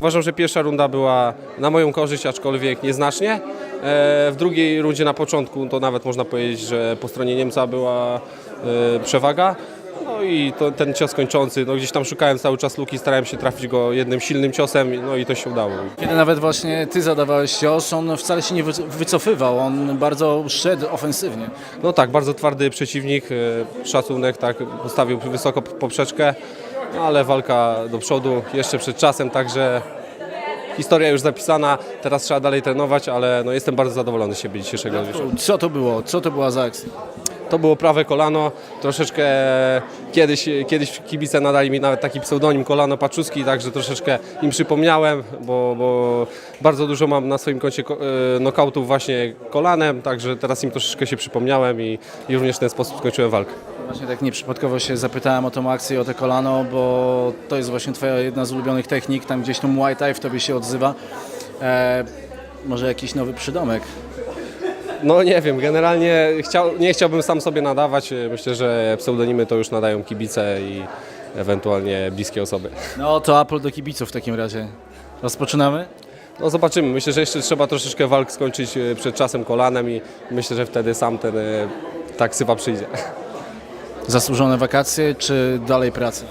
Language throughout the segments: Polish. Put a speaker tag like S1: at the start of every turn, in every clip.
S1: Uważam, że pierwsza runda była na moją korzyść, aczkolwiek nieznacznie. E, W drugiej rundzie na początku to nawet można powiedzieć, że po stronie Niemca była e, przewaga. No i to, ten cios kończący, no gdzieś tam szukałem cały czas luki, starałem się trafić go jednym silnym ciosem, no i to się udało.
S2: Kiedy nawet właśnie ty zadawałeś cios, on wcale się nie wy- wycofywał, on bardzo szedł ofensywnie.
S1: No tak, bardzo twardy przeciwnik, e, szacunek, tak, postawił wysoko poprzeczkę, no ale walka do przodu jeszcze przed czasem, także historia już zapisana, teraz trzeba dalej trenować, ale no jestem bardzo zadowolony z siebie dzisiejszego wieczoru.
S2: Co to było? Co to była za akcja?
S1: To było prawe kolano, troszeczkę kiedyś, kiedyś kibice nadali mi nawet taki pseudonim kolano paczuski, także troszeczkę im przypomniałem, bo, bo bardzo dużo mam na swoim koncie ko- e, nokautów właśnie kolanem, także teraz im troszeczkę się przypomniałem i, i również w ten sposób skończyłem walkę.
S2: Właśnie tak nieprzypadkowo się zapytałem o tą akcję, o te kolano, bo to jest właśnie twoja jedna z ulubionych technik, tam gdzieś tą Muay Thai w tobie się odzywa. E, może jakiś nowy przydomek?
S1: No nie wiem, generalnie chciał, nie chciałbym sam sobie nadawać. Myślę, że pseudonimy to już nadają kibice i ewentualnie bliskie osoby.
S2: No to apel do kibiców w takim razie. Rozpoczynamy?
S1: No zobaczymy. Myślę, że jeszcze trzeba troszeczkę walk skończyć e, przed czasem kolanem i myślę, że wtedy sam ten e, tak sypa przyjdzie.
S2: Zasłużone wakacje czy dalej praca?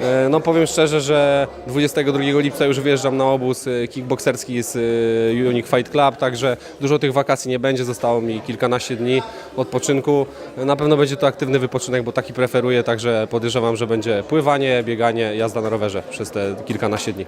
S1: E, No powiem szczerze, że 22 lipca już wjeżdżam na obóz e, kickbokserski z e, Unique Fight Club, także dużo tych wakacji nie będzie, zostało mi kilkanaście dni odpoczynku. Na pewno będzie to aktywny wypoczynek, bo taki preferuję, także podejrzewam, że będzie pływanie, bieganie, jazda na rowerze przez te kilkanaście dni.